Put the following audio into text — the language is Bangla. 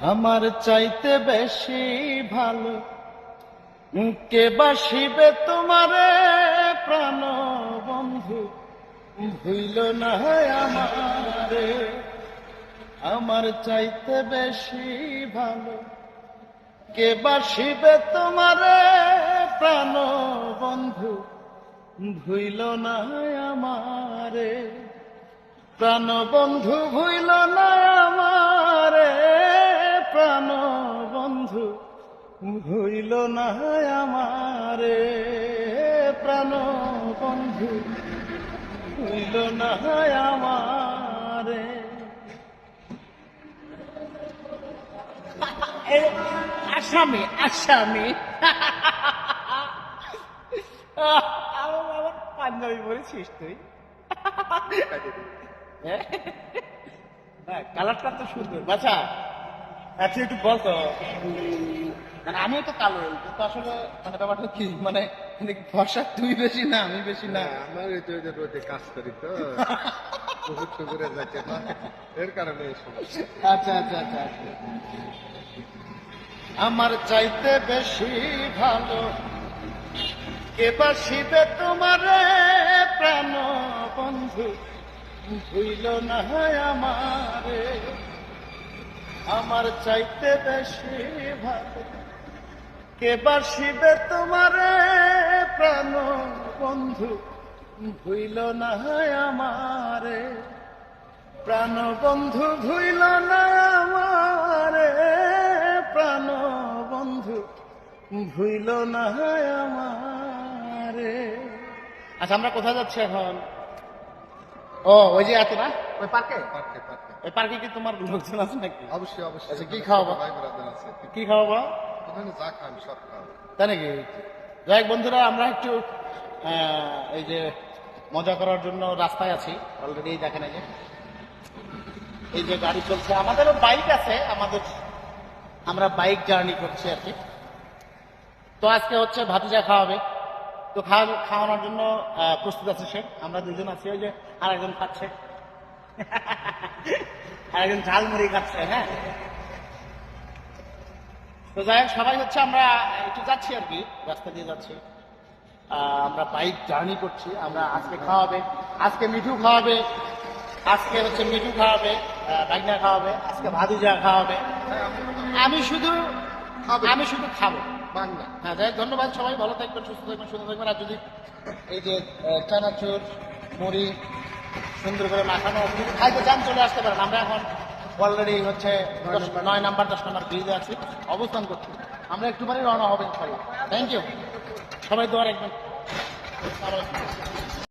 আমার চাইতে বেশি ভালো। কে বাসিবে তোমারে প্রাণ বন্ধু? ভুইল না আমারে। আমার চাইতে বেশি ভালো। কে বাসিবে তোমারে প্রাণ বন্ধু? ভুইল না আমারে। প্রাণ বন্ধু ভুইল না ভুইল না আমারে প্রাণ বন্ধু ভুইল না আমারে। আসামি আসামি। আমার পাঞ্জাবি বলেছিস তুই? হ্যাঁ কালারটা তো সুন্দর। বাছা আচ্ছা একটু বলতো মানে আমিও তো কালো কিন্তু আসলে মানে ব্যাপারটা কি মানে মানে ফর্সা তুই বেশি না আমি বেশি না? না আমার এই রোদে কাজ করি তো বহুত করে যাচ্ছে না এর কারণে আচ্ছা আচ্ছা আচ্ছা আচ্ছা। আমার চাইতে বেশি ভালো কে বাসিবে তোমারে প্রাণ বন্ধু ভুইল না হয় আমারে। আমার চাইতে বেশি ভালো কে বাসিবে তোমারে প্রাণ বন্ধু? ভুইল না আমারে। প্রাণ বন্ধু ভুইল না আমারে। প্রাণ বন্ধু ভুইল না আমারে। আচ্ছা আমরা কোথায় যাচ্ছি এখন? ও ওই যে এত না? ওই পার্কে? পার্কে পারতে ওই পার্কে কি তোমার লোকজন আছে নাকি? অবশ্যই অবশ্যই। আচ্ছা, কি খাওয়াবো? কি খাওয়াবো? তাই নাকি? যাই বন্ধুরা, আমরা একটু এই যে মজা করার জন্য রাস্তায় আছি। অলরেডি দেখেন এই যে। এই যে গাড়ি চলছে। আমাদেরও বাইক আছে। আমাদের, আমরা বাইক জার্নি করছি আর কি। তো আজকে হচ্ছে ভাতিজা খাওয়াবে। তো খাওয়া, খাওয়ানোর জন্য প্রস্তুত আছে সে। আমরা দুজন আছি। ওই যে আরেকজন খাচ্ছে। আরেকজন ঝালমুড়ি খাচ্ছে হ্যাঁ? তো যাই হোক সবাই হচ্ছে আমরা একটু যাচ্ছি আর কি রাস্তা দিয়ে যাচ্ছি। আমরা বাইক জার্নি করছি আমরা আজকে খাওয়াবে আজকে মিঠু খাওয়াবে আজকে হচ্ছে মিঠু খাওয়াবে বাগনা খাওয়াবে আজকে ভাদুজা খাওয়াবে। আমি শুধু আমি শুধু খাব। বাংলা হ্যাঁ যাই হোক, ধন্যবাদ সবাই ভালো থাকবেন সুস্থ থাকবেন সুন্দর থাকবেন। আর যদি এই যে চানাচুর মুড়ি সুন্দর করে মাখানো যদি খাইতে চান চলে আসতে পারেন। আমরা এখন অলরেডি হচ্ছে নয় নাম্বার, দশ নাম্বার ব্রিজে আছি। অবস্থান করছি। আমরা একটু পরে রওনা হবেন সবাই থ্যাংক ইউ সবাই দোয়া রাখবেন।